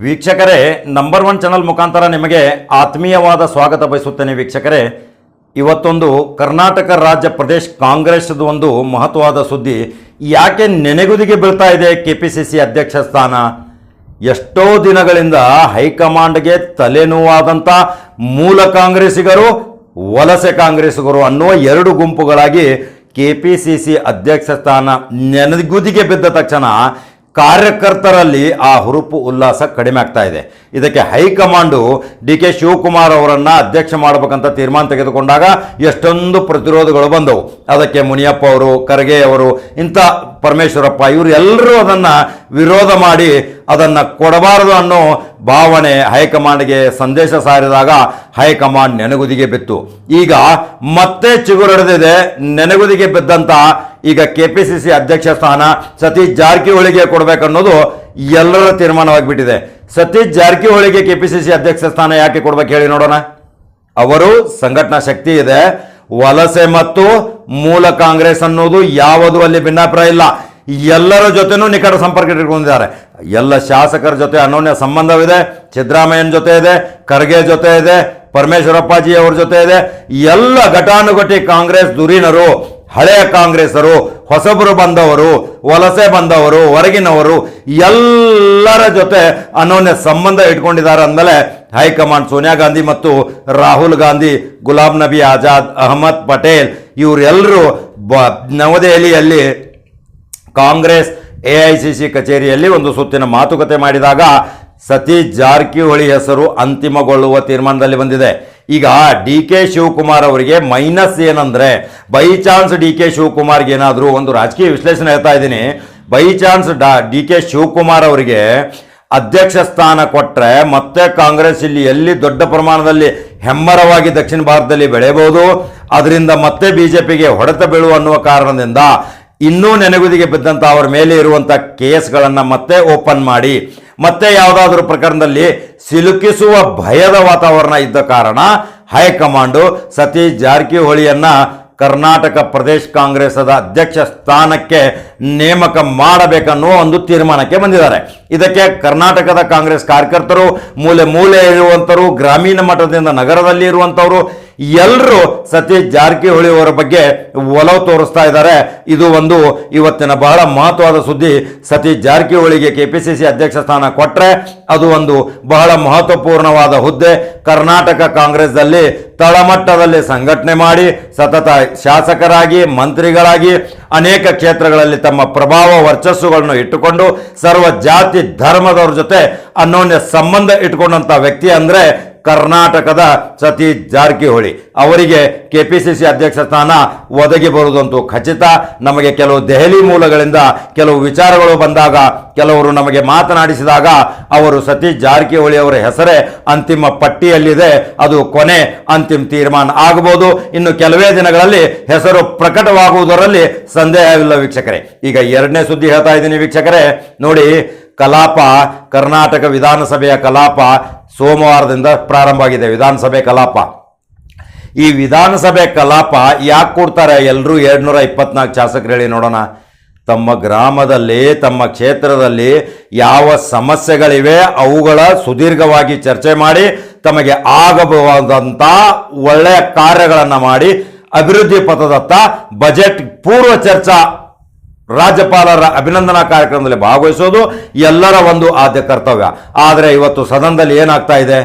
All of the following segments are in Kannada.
ವೀಕ್ಷಕರೇ ನಂಬರ್ ಒನ್ ಚಾನಲ್ ಮುಖಾಂತರ ನಿಮಗೆ ಆತ್ಮೀಯವಾದ ಸ್ವಾಗತ ಬಯಸುತ್ತೇನೆ ವೀಕ್ಷಕರೇ. ಇವತ್ತೊಂದು ಕರ್ನಾಟಕ ರಾಜ್ಯ ಪ್ರದೇಶ್ ಕಾಂಗ್ರೆಸ್ದು ಒಂದು ಮಹತ್ವವಾದ ಸುದ್ದಿ. ಯಾಕೆ ನೆನೆಗುದಿಗೆ ಬೀಳ್ತಾ ಇದೆ ಕೆ ಪಿ ಸಿ ಸಿ ಅಧ್ಯಕ್ಷ ಸ್ಥಾನ? ಎಷ್ಟೋ ದಿನಗಳಿಂದ ಹೈಕಮಾಂಡ್ಗೆ ತಲೆನೋವಾದಂಥ ಮೂಲ ಕಾಂಗ್ರೆಸ್ಸಿಗರು, ವಲಸೆ ಕಾಂಗ್ರೆಸ್ಸಿಗರು ಅನ್ನುವ ಎರಡು ಗುಂಪುಗಳಾಗಿ ಕೆ ಪಿ ಸಿ ಸಿ ಅಧ್ಯಕ್ಷ ಸ್ಥಾನ ನೆನೆಗುದಿಗೆ ಬಿದ್ದ ತಕ್ಷಣ ಕಾರ್ಯಕರ್ತರಲ್ಲಿ ಆ ಹುರುಪು ಉಲ್ಲಾಸ ಕಡಿಮೆ ಆಗ್ತಾ ಇದೆ. ಇದಕ್ಕೆ ಹೈಕಮಾಂಡು ಡಿ ಕೆ ಶಿವಕುಮಾರ್ ಅವರನ್ನು ಅಧ್ಯಕ್ಷ ಮಾಡಬೇಕಂತ ತೀರ್ಮಾನ ತೆಗೆದುಕೊಂಡಾಗ ಎಷ್ಟೊಂದು ಪ್ರತಿರೋಧಗಳು ಬಂದವು. ಅದಕ್ಕೆ ಮುನಿಯಪ್ಪ ಅವರು, ಖರ್ಗೆ ಅವರು, ಇಂಥ ಪರಮೇಶ್ವರಪ್ಪ ಇವರು ಎಲ್ಲರೂ ಅದನ್ನು ವಿರೋಧ ಮಾಡಿ ಅದನ್ನು ಕೊಡಬಾರದು ಅನ್ನೋ ಭಾವನೆ ಹೈಕಮಾಂಡ್ಗೆ ಸಂದೇಶ ಸಾರಿದಾಗ ಹೈಕಮಾಂಡ್ ನೆನಗುದಿಗೆ ಬಿತ್ತು. ಈಗ ಮತ್ತೆ ಚಿಗುರಡೆದಿದೆ ನೆನಗುದಿಗೆ ಬಿದ್ದಂತ ಈಗ ಕೆ ಪಿ ಸಿ ಸಿ ಅಧ್ಯಕ್ಷ ಸ್ಥಾನ ಸತೀಶ್ ಜಾರಕಿಹೊಳಿಗೆ ಕೊಡಬೇಕನ್ನೋದು ಎಲ್ಲರ ತೀರ್ಮಾನವಾಗಿಬಿಟ್ಟಿದೆ. ಸತೀಶ್ ಜಾರಕಿಹೊಳಿಗೆ ಕೆ ಪಿ ಸಿ ಸಿ ಅಧ್ಯಕ್ಷ ಸ್ಥಾನ ಯಾಕೆ ಕೊಡ್ಬೇಕು ಹೇಳಿ ನೋಡೋಣ. ಅವರು ಸಂಘಟನಾ ಶಕ್ತಿ ಇದೆ, ವಲಸೆ ಮತ್ತು ಮೂಲ ಕಾಂಗ್ರೆಸ್ ಅನ್ನೋದು ಯಾವುದು ಅಲ್ಲಿ ಭಿನ್ನಾಭಿಪ್ರಾಯ ಇಲ್ಲ. ಎಲ್ಲರ ಜೊತೆನೂ ನಿಕಟ ಸಂಪರ್ಕ ಇಟ್ಕೊಂಡಿದ್ದಾರೆ. ಎಲ್ಲ ಶಾಸಕರ ಜೊತೆ ಅನೋನ್ಯ ಸಂಬಂಧವಿದೆ, ಸಿದ್ದರಾಮಯ್ಯನ ಜೊತೆ ಇದೆ, ಖರ್ಗೆ ಜೊತೆ ಇದೆ, ಪರಮೇಶ್ವರಪ್ಪಾಜಿ ಅವ್ರ ಜೊತೆ ಇದೆ. ಎಲ್ಲ ಘಟಾನುಘಟಿ ಕಾಂಗ್ರೆಸ್ ದುರಿನರು, ಹಳೆಯ ಕಾಂಗ್ರೆಸರು ಹೊಸಬರು ಬಂದವರು, ವಲಸೆ ಬಂದವರು, ಹೊರಗಿನವರು ಎಲ್ಲರ ಜೊತೆ ಅನೋನ್ಯ ಸಂಬಂಧ ಇಟ್ಕೊಂಡಿದ್ದಾರೆ ಅಂದಮೇಲೆ ಹೈಕಮಾಂಡ್ ಸೋನಿಯಾ ಗಾಂಧಿ ಮತ್ತು ರಾಹುಲ್ ಗಾಂಧಿ, ಗುಲಾಂ ನಬಿ ಆಜಾದ್, ಅಹಮದ್ ಪಟೇಲ್ ಇವರೆಲ್ಲರೂ ಬ ನವದೆಹಲಿಯಲ್ಲಿ Congress A I C C ಕಚೇರಿಯಲ್ಲಿ ಒಂದು ಸುತ್ತಿನ ಮಾತುಕತೆ ಮಾಡಿದಾಗ ಸತೀಶ್ ಜಾರಕಿಹೊಳಿ ಹೆಸರು ಅಂತಿಮಗೊಳ್ಳುವ ತೀರ್ಮಾನದಲ್ಲಿ ಬಂದಿದೆ. ಈಗ ಡಿ ಕೆ ಶಿವಕುಮಾರ್ ಅವರಿಗೆ ಮೈನಸ್ ಏನಂದ್ರೆ, ಬೈ ಚಾನ್ಸ್ ಡಿ ಕೆ ಶಿವಕುಮಾರ್ಗೆ ಏನಾದರೂ ಒಂದು ರಾಜಕೀಯ ವಿಶ್ಲೇಷಣೆ ಹೇಳ್ತಾ ಇದ್ದೀನಿ. ಬೈ ಚಾನ್ಸ್ ಡಾ ಡಿ ಕೆ ಶಿವಕುಮಾರ್ ಅವರಿಗೆ ಅಧ್ಯಕ್ಷ ಸ್ಥಾನ ಕೊಟ್ಟರೆ ಮತ್ತೆ ಕಾಂಗ್ರೆಸ್ ಇಲ್ಲಿ ಎಲ್ಲಿ ದೊಡ್ಡ ಪ್ರಮಾಣದಲ್ಲಿ ಹೆಮ್ಮರವಾಗಿ ದಕ್ಷಿಣ ಭಾರತದಲ್ಲಿ ಬೆಳೆಯಬಹುದು. ಅದರಿಂದ ಮತ್ತೆ ಬಿಜೆಪಿಗೆ ಹೊಡೆತ ಬೀಳುವ ಅನ್ನುವ ಕಾರಣದಿಂದ ಇನ್ನೂ ನೆನೆಗುದಿಗೆ ಬಿದ್ದಂಥ ಅವರ ಮೇಲೆ ಇರುವಂಥ ಕೇಸ್ಗಳನ್ನು ಮತ್ತೆ ಓಪನ್ ಮಾಡಿ, ಮತ್ತೆ ಯಾವುದಾದ್ರೂ ಪ್ರಕರಣದಲ್ಲಿ ಸಿಲುಕಿಸುವ ಭಯದ ವಾತಾವರಣ ಇದ್ದ ಕಾರಣ ಹೈಕಮಾಂಡು ಸತೀಶ್ ಜಾರಕಿಹೊಳಿಯನ್ನು ಕರ್ನಾಟಕ ಪ್ರದೇಶ್ ಕಾಂಗ್ರೆಸದ ಅಧ್ಯಕ್ಷ ಸ್ಥಾನಕ್ಕೆ ನೇಮಕ ಮಾಡಬೇಕನ್ನುವ ಒಂದು ತೀರ್ಮಾನಕ್ಕೆ ಬಂದಿದ್ದಾರೆ. ಇದಕ್ಕೆ ಕರ್ನಾಟಕದ ಕಾಂಗ್ರೆಸ್ ಕಾರ್ಯಕರ್ತರು, ಮೂಲೆ ಮೂಲೆ ಇರುವಂಥವರು ಗ್ರಾಮೀಣ ಮಟ್ಟದಿಂದ ನಗರದಲ್ಲಿ ಇರುವಂಥವರು ಎಲ್ಲರೂ ಸತೀಶ್ ಜಾರಕಿಹೊಳಿ ಅವರ ಬಗ್ಗೆ ಒಲವು ತೋರಿಸ್ತಾ ಇದ್ದಾರೆ. ಇದು ಒಂದು ಇವತ್ತಿನ ಬಹಳ ಮಹತ್ವದ ಸುದ್ದಿ. ಸತೀಶ್ ಜಾರಕಿಹೊಳಿಗೆ ಕೆಪಿಸಿಸಿ ಅಧ್ಯಕ್ಷ ಸ್ಥಾನ ಕೊಟ್ಟರೆ ಅದು ಒಂದು ಬಹಳ ಮಹತ್ವಪೂರ್ಣವಾದ ಹುದ್ದೆ. ಕರ್ನಾಟಕ ಕಾಂಗ್ರೆಸ್ನಲ್ಲಿ ತಳಮಟ್ಟದಲ್ಲಿ ಸಂಘಟನೆ ಮಾಡಿ, ಸತತ ಶಾಸಕರಾಗಿ, ಮಂತ್ರಿಗಳಾಗಿ, ಅನೇಕ ಕ್ಷೇತ್ರಗಳಲ್ಲಿ ತಮ್ಮ ಪ್ರಭಾವ ವರ್ಚಸ್ಸುಗಳನ್ನು ಇಟ್ಟುಕೊಂಡು, ಸರ್ವ ಜಾತಿ ಧರ್ಮದವ್ರ ಜೊತೆ ಅನ್ನೋನ್ಯ ಸಂಬಂಧ ಇಟ್ಕೊಂಡಂಥ ವ್ಯಕ್ತಿ ಅಂದ್ರೆ ಕರ್ನಾಟಕದ ಸತೀಶ್ ಜಾರಕಿಹೊಳಿ. ಅವರಿಗೆ ಕೆಪಿಸಿಸಿ ಅಧ್ಯಕ್ಷ ಸ್ಥಾನ ಒದಗಿ ಬರುವುದಂತೂ ಖಚಿತ. ನಮಗೆ ಕೆಲವು ದೆಹಲಿ ಮೂಲಗಳಿಂದ ಕೆಲವು ವಿಚಾರಗಳು ಬಂದಾಗ, ಕೆಲವರು ನಮಗೆ ಮಾತನಾಡಿಸಿದಾಗ ಅವರು ಸತೀಶ್ ಜಾರಕಿಹೊಳಿ ಅವರ ಹೆಸರೇ ಅಂತಿಮ ಪಟ್ಟಿಯಲ್ಲಿದೆ. ಅದು ಕೊನೆ ಅಂತಿಮ ತೀರ್ಮಾನ ಆಗಬಹುದು. ಇನ್ನು ಕೆಲವೇ ದಿನಗಳಲ್ಲಿ ಹೆಸರು ಪ್ರಕಟವಾಗುವುದರಲ್ಲಿ ಸಂದೇಹವಿಲ್ಲ ವೀಕ್ಷಕರೇ. ಈಗ ಎರಡನೇ ಸುದ್ದಿ ಹೇಳ್ತಾ ಇದ್ದೀನಿ ವೀಕ್ಷಕರೇ. ನೋಡಿ ಕಲಾಪ, ಕರ್ನಾಟಕ ವಿಧಾನಸಭೆಯ ಕಲಾಪ ಸೋಮವಾರದಿಂದ ಪ್ರಾರಂಭ ಆಗಿದೆ ವಿಧಾನಸಭೆ ಕಲಾಪ. ಈ ವಿಧಾನಸಭೆ ಕಲಾಪ ಯಾಕೆ ಕೊಡ್ತಾರೆ ಎಲ್ಲರೂ ಎರಡ್ನೂರ ಇಪ್ಪತ್ನಾಲ್ಕು ಶಾಸಕರು ಹೇಳಿ ನೋಡೋಣ. ತಮ್ಮ ಗ್ರಾಮದಲ್ಲಿ, ತಮ್ಮ ಕ್ಷೇತ್ರದಲ್ಲಿ ಯಾವ ಸಮಸ್ಯೆಗಳಿವೆ ಅವುಗಳ ಸುದೀರ್ಘವಾಗಿ ಚರ್ಚೆ ಮಾಡಿ, ತಮಗೆ ಆಗಬಹುದಂಥ ಒಳ್ಳೆಯ ಕಾರ್ಯಗಳನ್ನು ಮಾಡಿ, ಅಭಿವೃದ್ಧಿ ಪಥದತ್ತ ಬಜೆಟ್ ಪೂರ್ವ ಚರ್ಚಾ ರಾಜ್ಯಪಾಲರ ಅಭಿನಂದನಾ ಕಾರ್ಯಕ್ರಮದಲ್ಲಿ ಭಾಗವಹಿಸೋದು ಎಲ್ಲರ ಒಂದು ಆದ್ಯ ಕರ್ತವ್ಯ. ಆದರೆ ಇವತ್ತು ಸದನದಲ್ಲಿ ಏನಾಗ್ತಾ ಇದೆ?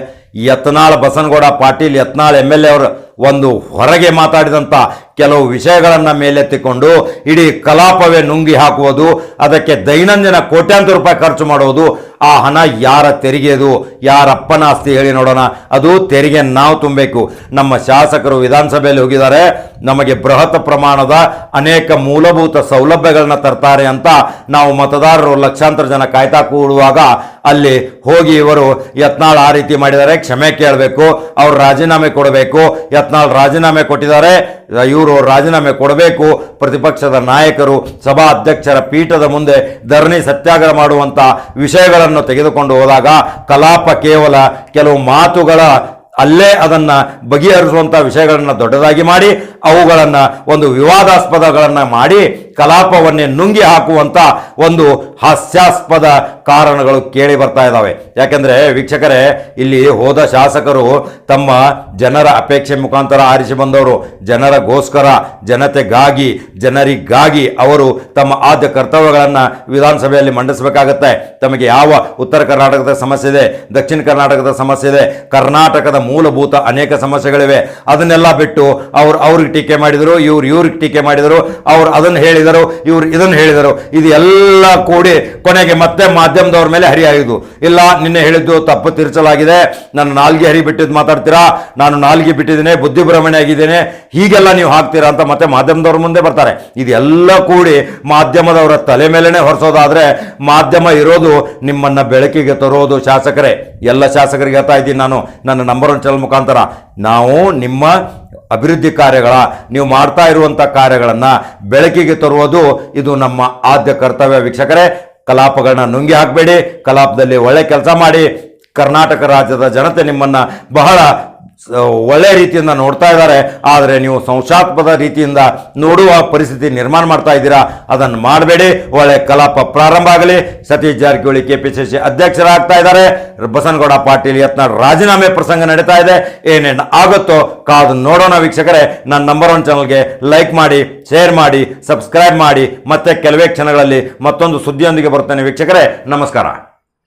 Yatnal Basanagouda Patil, Yatnal M L A ಅವರು ಒಂದು ಹೊರಗೆ ಮಾತಾಡಿದಂಥ ಕೆಲವು ವಿಷಯಗಳನ್ನು ಮೇಲೆತ್ತಿಕೊಂಡು ಇಡೀ ಕಲಾಪವೇ ನುಂಗಿ ಹಾಕುವುದು, ಅದಕ್ಕೆ ದೈನಂದಿನ ಕೋಟ್ಯಾಂತರ ರೂಪಾಯಿ ಖರ್ಚು ಮಾಡುವುದು ಆ ಹಣ ಯಾರ ತೆರಿಗೆದು? ಯಾರಪ್ಪನ ಆಸ್ತಿ ಹೇಳಿ ನೋಡೋಣ. ಅದು ತೆರಿಗೆ ನಾವು ತುಂಬಬೇಕು. ನಮ್ಮ ಶಾಸಕರು ವಿಧಾನಸಭೆಯಲ್ಲಿ ಹೋಗಿದ್ದಾರೆ. ನಮಗೆ ಬೃಹತ್ ಪ್ರಮಾಣದ ಅನೇಕ ಮೂಲಭೂತ ಸೌಲಭ್ಯಗಳನ್ನ ತರ್ತಾರೆ ಅಂತ ನಾವು ಮತದಾರರು ಲಕ್ಷಾಂತರ ಜನ ಕಾಯ್ತಾ ಕೂಡುವಾಗ ಅಲ್ಲಿ ಹೋಗಿ ಇವರು ಯತ್ನಾಳ್ ಆ ರೀತಿ ಮಾಡಿದ್ದಾರೆ. ಕ್ಷಮೆ ಕೇಳಬೇಕು. ಅವ್ರು ರಾಜೀನಾಮೆ ಕೊಡಬೇಕು. ಯತ್ನಾಳ್ ರಾಜೀನಾಮೆ ಕೊಟ್ಟಿದ್ದಾರೆ. ಇವರು ರಾಜೀನಾಮೆ ಕೊಡಬೇಕು. ಪ್ರತಿಪಕ್ಷದ ನಾಯಕರು ಸಭಾ ಅಧ್ಯಕ್ಷರ ಪೀಠದ ಮುಂದೆ ಧರಣಿ ಸತ್ಯಾಗ್ರಹ ಮಾಡುವಂತ ವಿಷಯಗಳನ್ನು ತೆಗೆದುಕೊಂಡು ಹೋದಾಗ ಕಲಾಪ ಕೇವಲ ಕೆಲವು ಮಾತುಗಳ ಅಲ್ಲೇ ಅದನ್ನ ಬಗೆಹರಿಸುವಂಥ ವಿಷಯಗಳನ್ನು ದೊಡ್ಡದಾಗಿ ಮಾಡಿ ಅವುಗಳನ್ನು ಒಂದು ವಿವಾದಾಸ್ಪದಗಳನ್ನು ಮಾಡಿ ಕಲಾಪವನ್ನೇ ನುಂಗಿ ಹಾಕುವಂಥ ಒಂದು ಹಾಸ್ಯಾಸ್ಪದ ಕಾರಣಗಳು ಕೇಳಿ ಬರ್ತಾ ಇದ್ದಾವೆ ಯಾಕೆಂದರೆ ವೀಕ್ಷಕರೇ, ಇಲ್ಲಿ ಹೋದ ಶಾಸಕರು ತಮ್ಮ ಜನರ ಅಪೇಕ್ಷೆ ಮುಖಾಂತರ ಆರಿಸಿ ಬಂದವರು. ಜನರಗೋಸ್ಕರ, ಜನತೆಗಾಗಿ, ಜನರಿಗಾಗಿ ಅವರು ತಮ್ಮ ಆದ್ಯ ಕರ್ತವ್ಯಗಳನ್ನು ವಿಧಾನಸಭೆಯಲ್ಲಿ ಮಂಡಿಸಬೇಕಾಗತ್ತೆ. ತಮಗೆ ಯಾವ ಉತ್ತರ ಕರ್ನಾಟಕದ ಸಮಸ್ಯೆ ಇದೆ, ದಕ್ಷಿಣ ಕರ್ನಾಟಕದ ಸಮಸ್ಯೆ ಇದೆ, ಕರ್ನಾಟಕದ ಮೂಲಭೂತ ಅನೇಕ ಸಮಸ್ಯೆಗಳಿವೆ. ಅದನ್ನೆಲ್ಲ ಬಿಟ್ಟು ಅವರು ಅವ್ರಿಗೆ ಟೀಕೆ ಮಾಡಿದರು, ಇವ್ರು ಇವ್ರಿಗೆ ಟೀಕೆ ಮಾಡಿದರು, ಅವ್ರು ಅದನ್ನು ಹೇಳಿದರು, ಇವ್ರು ಇದನ್ನು ಹೇಳಿದರು. ಇದು ಎಲ್ಲ ಕೂಡಿ ಕೊನೆಗೆ ಮತ್ತೆ ಮಾಧ್ಯಮದವ್ರ ಮೇಲೆ ಹರಿಯಾಯಿತು. ಇಲ್ಲ, ನಿನ್ನೆ ಹೇಳಿದ್ದು ತಪ್ಪು ತಿರ್ಚಲಾಗಿದೆ. ನಾನು ನಾಲ್ಗೆ ಹರಿ ಬಿಟ್ಟಿದ್ದು ಮಾತಾಡ್ತೀರಾ? ನಾನು ನಾಲ್ಗೆ ಬಿಟ್ಟಿದ್ದೇನೆ ಬುದ್ಧಿಭ್ರಮಣೆ ಆಗಿದ್ದೇನೆ. ಹೀಗೆಲ್ಲ ನೀವು ಹಾಕ್ತೀರಾ ಅಂತ ಮತ್ತೆ ಮಾಧ್ಯಮದವ್ರ ಮುಂದೆ ಬರ್ತಾರೆ. ಇದೆಲ್ಲ ಕೂಡಿ ಮಾಧ್ಯಮದವರ ತಲೆ ಮೇಲೆನೆ ಹೊರಸೋದಾದರೆ ಮಾಧ್ಯಮ ಇರೋದು ನಿಮ್ಮನ್ನ ಬೆಳಕಿಗೆ ತರೋದು ಶಾಸಕರೇ. ಎಲ್ಲ ಶಾಸಕರಿಗೆ ಹೇಳ್ತಾ ಇದ್ದೀನಿ ನಾನು. ನನ್ನ ನಂಬರ್ ಒನ್ ಚಾನಲ್ ಮುಖಾಂತರ. ನಾವು ನಿಮ್ಮ ಅಭಿವೃದ್ಧಿ ಕಾರ್ಯಗಳ, ನೀವು ಮಾಡ್ತಾ ಇರುವಂಥ ಕಾರ್ಯಗಳನ್ನು ಬೆಳಕಿಗೆ ತರುವುದು ಇದು ನಮ್ಮ ಆದ್ಯ ಕರ್ತವ್ಯ. ವೀಕ್ಷಕರೇ, ಕಲಾಪಗಳನ್ನ ನುಂಗಿ ಹಾಕಬೇಡಿ, ಕಲಾಪದಲ್ಲಿ ಒಳ್ಳೆ ಕೆಲಸ ಮಾಡಿ, ಕರ್ನಾಟಕ ರಾಜ್ಯದ ಜನತೆ ನಿಮ್ಮನ್ನು ಬಹಳ ಸ- ಒಳ್ಳೆ ರೀತಿಯಿಂದ ನೋಡ್ತಾ ಇದ್ದಾರೆ. ಆದರೆ ನೀವು ಸಂಶಾತ್ಮದ ರೀತಿಯಿಂದ ನೋಡುವ ಪರಿಸ್ಥಿತಿ ನಿರ್ಮಾಣ ಮಾಡ್ತಾ ಇದ್ದೀರಾ, ಅದನ್ನು ಮಾಡಬೇಡಿ. ಒಳ್ಳೆ ಕಲಾಪ ಪ್ರಾರಂಭ ಆಗಲಿ. ಸತೀಶ್ ಜಾರಕಿಹೊಳಿ ಕೆಪಿಸಿಸಿ ಅಧ್ಯಕ್ಷರಾಗ್ತಾ ಇದ್ದಾರೆ. ಬಸನಗೌಡ ಪಾಟೀಲ್ ಯತ್ನಾಳ್ ರಾಜೀನಾಮೆ ಪ್ರಸಂಗ ನಡೀತಾ ಇದೆ. ಏನೇನು ಆಗುತ್ತೋ ಕಾದು ನೋಡೋಣ ವೀಕ್ಷಕರೇ. ನನ್ನ ನಂಬರ್ ಒನ್ ಚಾನಲ್ಗೆ ಲೈಕ್ ಮಾಡಿ ಶೇರ್ ಮಾಡಿ ಸಬ್ಸ್ಕ್ರೈಬ್ ಮಾಡಿ. ಮತ್ತೆ ಕೆಲವೇ ಕ್ಷಣಗಳಲ್ಲಿ ಮತ್ತೊಂದು ಸುದ್ದಿಯೊಂದಿಗೆ ಬರ್ತೇನೆ ವೀಕ್ಷಕರೇ. ನಮಸ್ಕಾರ.